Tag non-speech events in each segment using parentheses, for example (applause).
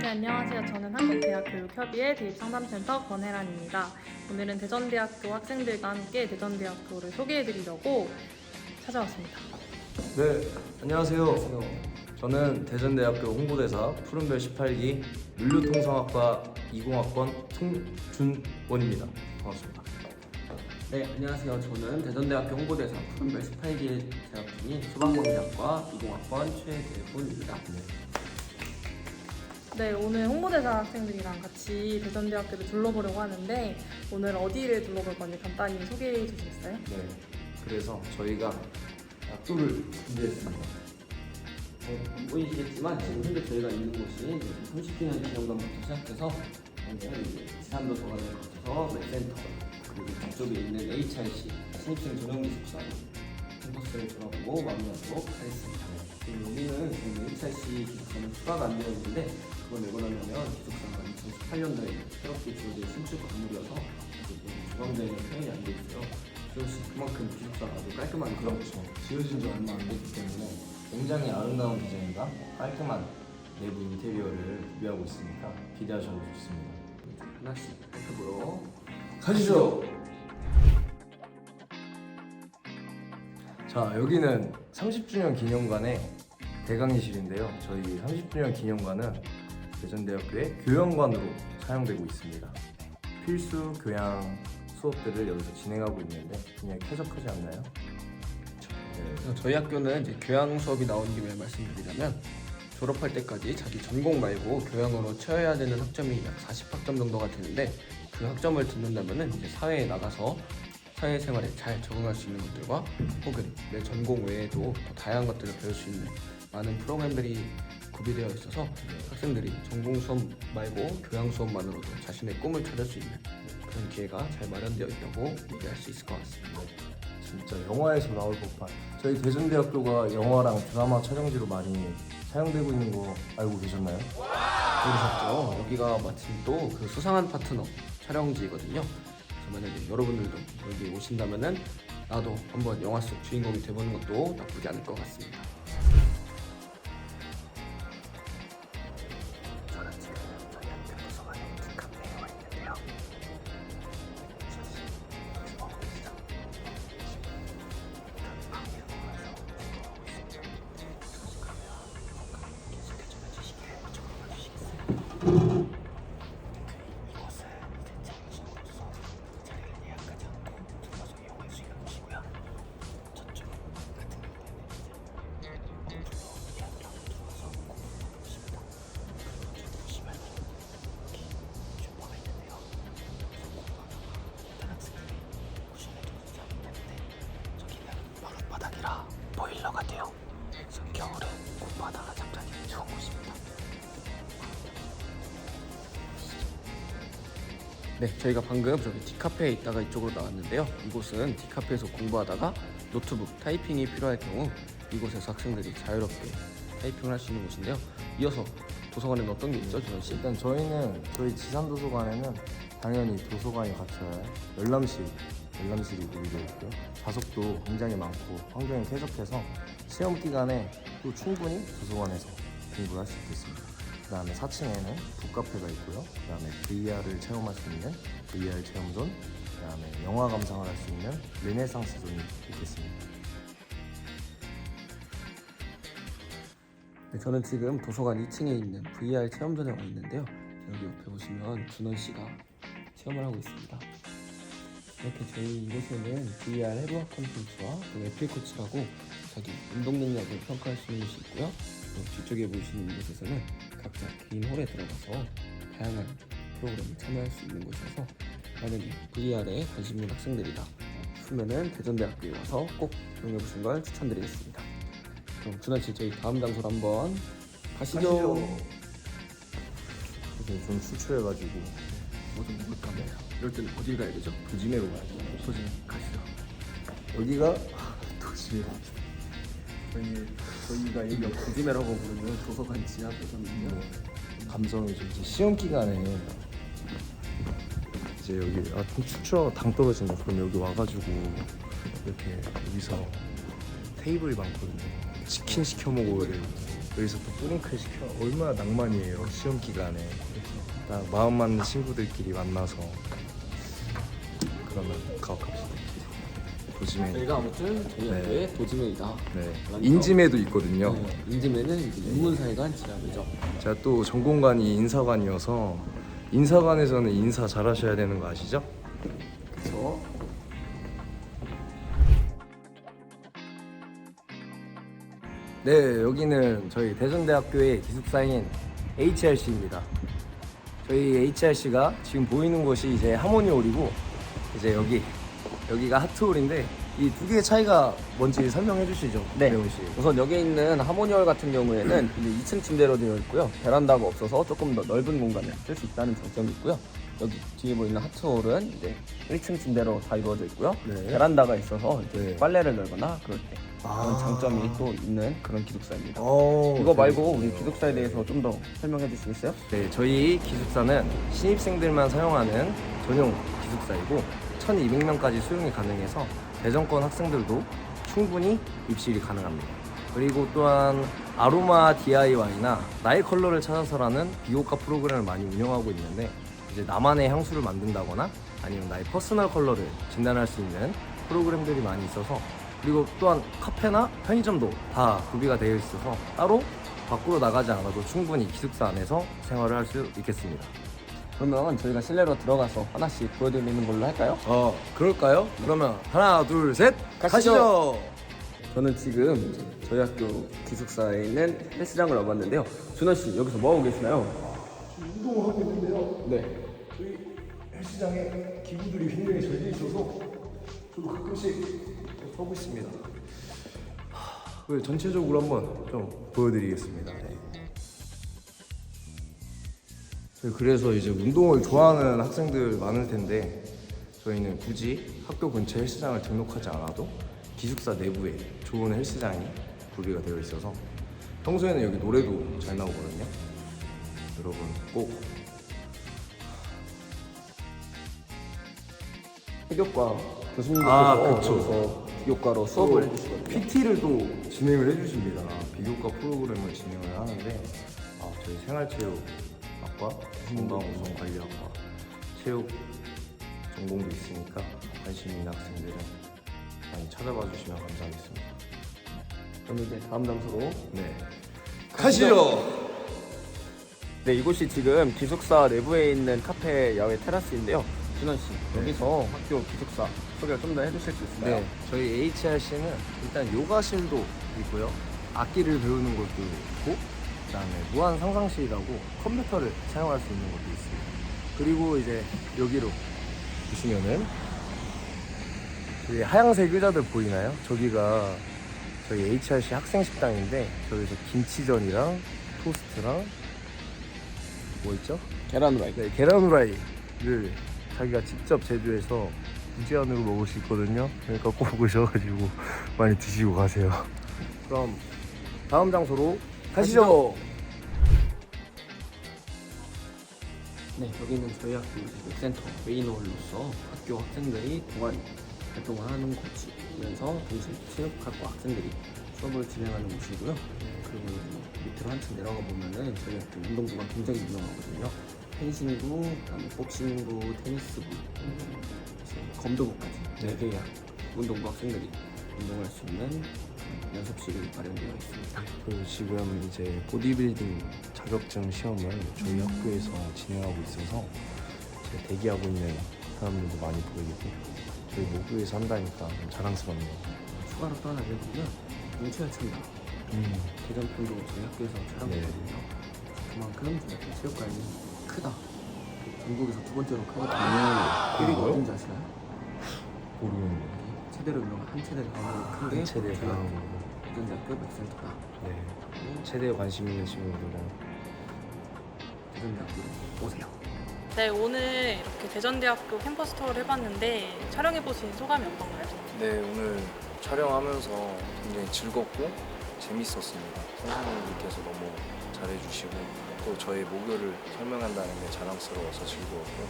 네, 안녕하세요. 저는 한국대학교육협의회 대입상담센터 권혜란입니다. 오늘은 대전대학교 학생들과 함께 대전대학교를 소개해드리려고 찾아왔습니다. 네, 안녕하세요. 저는 대전대학교 홍보대사 푸른별 18기 물류통상학과 20학번 송준원입니다. 반갑습니다. 네, 안녕하세요. 저는 대전대학교 홍보대사 푸른별 18기 재학 중인 소방관리학과 20학번 최대훈입니다. 네, 오늘 홍보대사 학생들이랑 같이 대전대학교를 둘러보려고 하는데 오늘 어디를 둘러볼 건지 간단히 소개해 주시겠어요? 네, 그래서 저희가 약도를 준비했습니다. 어, 안 보이시겠지만 지금 현재 저희가 있는 곳이 이제 30주년 기념관부터 시작해서 이제 지산도서관을 거쳐서 맥센터 그리고 뒤쪽에 있는 HRC 신입생 전용 기숙사로 캠퍼스를 돌아보고 마무리하도록 하겠습니다. 여기는 지금 HRC 기숙사는 추가가 안 되어 있는데 그걸 내고 나면 기숙사가 2018년도에 새롭게 지어진 신축 건물이어서 지금 주방장에는 표현이 안 돼 있어요. 그래서 그만큼 기숙사가 아주 깔끔한 그런 그렇죠. 지어진 지 얼마 안 됐기 때문에 굉장히 아름다운 디자인과 깔끔한 내부 인테리어를 구비하고 있으니까 기대하셔도 좋습니다. 하나씩 살펴보러 가시죠. 자 여기는 30주년 기념관의 대강의실인데요. 저희 30주년 기념관은 대전대학교의 교양관으로 사용되고 있습니다. 필수 교양 수업들을 여기서 진행하고 있는데 굉장히 쾌적하지 않나요? 네, 그래서 저희 학교는 이제 교양 수업이 나온 김에 말씀드리자면 졸업할 때까지 자기 전공 말고 교양으로 채워야 되는 학점이 약 40학점 정도가 되는데 그 학점을 듣는다면은 이제 사회에 나가서 사회생활에 잘 적응할 수 있는 것들과 혹은 내 전공 외에도 더 다양한 것들을 배울 수 있는 많은 프로그램들이 구비되어 있어서 학생들이 전공 수업 말고 교양 수업만으로도 자신의 꿈을 찾을 수 있는 그런 기회가 잘 마련되어 있다고 얘기할 수 있을 것 같습니다. 진짜 영화에서 나올 법한 저희 대전대학교가 영화랑 드라마 촬영지로 많이 사용되고 있는 거 알고 계셨나요? 모르셨죠? 여기가 마침 또 그 수상한 파트너 촬영지거든요. 만약에 여러분들도 여기 오신다면은 나도 한번 영화 속 주인공이 돼보는 것도 나쁘지 않을 것 같습니다. 바닥이라 네, 저희가 방금 저기 디카페에 있다가 이쪽으로 나왔는데요. 이곳은 디카페에서 공부하다가 노트북 타이핑이 필요할 경우 이곳에서 학생들이 자유롭게 타이핑을 할 수 있는 곳인데요. 이어서 도서관에는 어떤 게 있죠, 준원 씨? 일단 저희는 저희 지산 도서관에는 당연히 도서관이 갖춰야 할 열람실, 열람실이 구비되어 있고요. 좌석도 굉장히 많고 환경이 쾌적해서 시험 기간에 또 충분히 도서관에서 공부를 할 수 있겠습니다. 그 다음에 4층에는 북카페가 있고요. 그 다음에 VR을 체험할 수 있는 VR 체험존, 그 다음에 영화 감상을 할 수 있는 르네상스 존이 있겠습니다. 네, 저는 지금 도서관 2층에 있는 VR 체험전에 와 있는데요. 여기 옆에 보시면 준원 씨가 체험을 하고 있습니다. 이렇게 저희 이곳에는 VR 해부학 콘텐츠와 또 에필 코치라고 자기 운동 능력을 평가할 수 있는 곳이 있고요. 또 뒤쪽에 보이시는 이곳에서는 각자 개인 홀에 들어가서 다양한 프로그램에 참여할 수 있는 곳이어서 만약에 VR에 관심 있는 학생들이다 싶으면은 대전대학교에 와서 꼭 이용해 보시는 걸 추천드리겠습니다. 그럼 준환 씨 저희 다음 장소로 한번 가시죠. 그래서 좀 출출해가지고 뭐 좀 먹을까 봐요. 이럴 때는 어딜 가야 되죠? 도지매로 가야죠. 소진 가시죠. 여기가 도지매. 저희 저희가 여기 구지매라고 부르는 도서관 지하거든요. 감성이 좀 이제 시험 기간에 이제 여기 아좀 추워 당 떨어진다 그럼 여기 와가지고 이렇게 여기서 테이블이 많거든요. 치킨 시켜 먹어야 돼요. 여기서 또 뿌링클 시켜 얼마나 낭만이에요. 시험 기간에 딱 마음 맞는 친구들끼리 만나서 그러면 가옥합시다. 도지매. 저희가 아무튼 저희 네. 학교의 도지매이다. 네. 인지매도 있거든요. 네, 인지매는 이제 인문사회관 지압이죠. 제가 또 전공관이 인사관이어서 인사관에서는 인사 잘하셔야 되는 거 아시죠? 그래서 네, 여기는 저희 대전대학교의 기숙사인 HRC입니다. 저희 HRC가 지금 보이는 곳이 이제 하모니 홀이고 이제 여기 여기가 하트홀인데 이 두 개의 차이가 뭔지 설명해 주시죠. 네. 배훈 씨. 우선 여기 있는 하모니홀 같은 경우에는 (clears throat) 이제 2층 침대로 되어 있고요. 베란다가 없어서 조금 더 넓은 공간을 쓸 수 있다는 장점이 있고요. 여기 뒤에 보이는 하트홀은 이제 1층 침대로 다 이루어져 있고요. 네. 베란다가 있어서 이제 네. 빨래를 널거나 그럴 때 그런 아. 장점이 또 있는 그런 기숙사입니다. 어, 이거 말고 그렇군요. 우리 기숙사에 대해서 좀 더 설명해 주시겠어요? 네, 저희 기숙사는 신입생들만 사용하는 전용 기숙사이고 1,200명까지 수용이 가능해서 대전권 학생들도 충분히 입실이 가능합니다. 그리고 또한 아로마 DIY나 나의 컬러를 찾아서라는 비호가 프로그램을 많이 운영하고 있는데 이제 나만의 향수를 만든다거나 아니면 나의 퍼스널 컬러를 진단할 수 있는 프로그램들이 많이 있어서 그리고 또한 카페나 편의점도 다 구비가 되어 있어서 따로 밖으로 나가지 않아도 충분히 기숙사 안에서 생활을 할 수 있겠습니다. 그러면 저희가 실내로 들어가서 하나씩 보여드리는 걸로 할까요? 어, 그럴까요? 그러면 하나, 둘, 셋, 가시죠. 가시죠. 저는 지금 저희 학교 기숙사에 있는 헬스장을 와봤는데요. 준원 씨 여기서 뭐 하고 계시나요? 운동을 하고 있는데요. 네. 저희 헬스장에 기구들이 굉장히 잘 돼 있어서 저도 가끔씩 하고 있습니다. 하, 그 전체적으로 한번 좀 보여드리겠습니다. 네. 저희 그래서 이제 운동을 좋아하는 학생들 많을 텐데 저희는 굳이 학교 근처 헬스장을 등록하지 않아도 기숙사 내부에 좋은 헬스장이 구비가 되어 있어서 평소에는 여기 노래도 잘 나오거든요. 여러분 꼭 피교과 교수님께서 아, 그쵸. 피교과로 수업을 해주시거든요. PT를 또 진행을 해주십니다. 비교과 프로그램을 진행을 하는데 아, 저희 생활체육 학과, 건강우선관리학과, 체육 전공도 있으니까 관심 있는 학생들은 많이 찾아봐 주시면 감사하겠습니다. 그럼 이제 다음 장소로 네, 가시죠. 네 이곳이 지금 기숙사 내부에 있는 카페 야외 테라스인데요. 준원 씨 네. 여기서 학교 기숙사 소개를 좀 더 해주실 수 있을까요? 네, 저희 HRC는 일단 요가실도 있고요. 악기를 배우는 것도 있고, 그 다음에 무한 상상실이라고 컴퓨터를 사용할 수 있는 것도 있습니다. 그리고 이제 여기로 보시면은 하얀색 의자들 보이나요? 저기가 저희 HRC 학생 식당인데 저기서 김치전이랑 토스트랑 뭐 있죠? 계란 후라이. 네, 계란 후라이를 자기가 직접 제조해서 무제한으로 먹을 수 있거든요. 그러니까 꼭 오셔가지고 (laughs) 많이 드시고 가세요. 그럼 다음 장소로 가시죠. 네, 여기는 저희 학교 교육센터 메인홀로서 학교 학생들이 동아리 활동을 하는 곳이면서 동시에 체육학과 학생들이 수업을 진행하는 곳이고요. 그리고 밑으로 한층 내려가 보면은 저희 학교 운동부가 굉장히 유명하거든요. 펜싱부, 그다음에 복싱부, 테니스부, 검도부까지 네 개의 운동부 학생들이 운동할 수 있는 연습실이 마련되어 있습니다. 그리고 지금 이제 보디빌딩 자격증 시험을 저희 학교에서 진행하고 있어서 이제 대기하고 있는 사람들도 많이 보이고 저희 모교에서 한다니까 좀 자랑스럽네요. 추가로 또 하나 알려드리면 용체가 찬다. 음, 대전편도 저희 학교에서 촬영했거든요. 그만큼 저희 학교 체육관이 크다. 그 전국에서 두 번째로 크거든요. 아, 1위가 그래요? 어딘지 아시나요? 모르겠네요. 최대로 유명한 한 체대를 가는 큰게 최대 저희 학교 대학교 맥센터다. 네. 최대 관심 있는 친구들은 대전 대학교 오세요. 네, 오늘 이렇게 대전대학교 캠퍼스 투어를 해봤는데 촬영해보신 소감이 어떤가요? 네, 오늘 촬영하면서 굉장히 즐겁고 재밌었습니다. 선생님들께서 너무 잘해주시고 또 저희 모교를 설명한다는 게 자랑스러워서 즐거웠고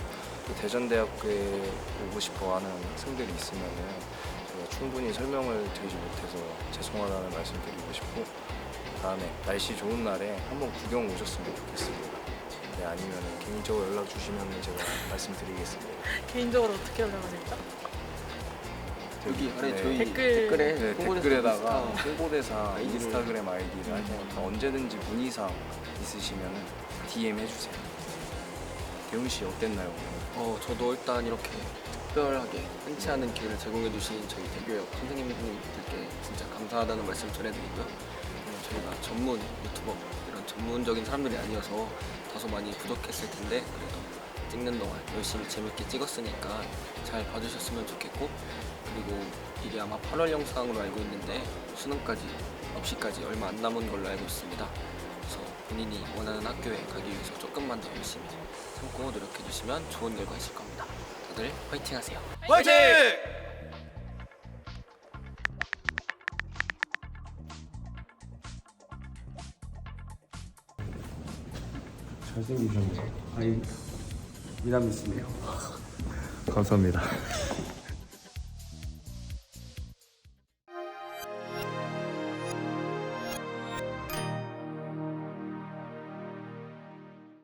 또 대전대학교에 오고 싶어하는 학생들이 있으면은 제가 충분히 설명을 드리지 못해서 죄송하다는 말씀 드리고 싶고 다음에 날씨 좋은 날에 한번 구경 오셨으면 좋겠습니다. 네, 아니면 개인적으로 연락 주시면 제가 말씀드리겠습니다. 개인적으로 어떻게 연락을 될까? 여기 아래 네. 저희 댓글. 댓글 에 네, 홍보대사 댓글에다가 홍보대사 아이디를- 인스타그램 아이디를 할 테니까 언제든지 문의사항 있으시면 DM 해주세요. 대훈 씨 어땠나요? 오늘? 어, 저도 일단 이렇게 특별하게 흔치 않은 기회를 제공해 주신 저희 대교역 선생님들께 진짜 감사하다는 말씀 전해드리고요. 음, 저희가 전문 유튜버 이런 전문적인 사람들이 아니어서 다소 많이 부족했을 텐데 그래도 찍는 동안 열심히 재밌게 찍었으니까 잘 봐주셨으면 좋겠고 그리고 이게 아마 8월 영상으로 알고 있는데 수능까지 입시까지 얼마 안 남은 걸로 알고 있습니다. 그래서 본인이 원하는 학교에 가기 위해서 조금만 더 열심히 참고 노력해 주시면 좋은 결과 있을 겁니다. 다들 화이팅 하세요. 화이팅! 잘생기셨네요. 아이 미남이시네요. 감사합니다.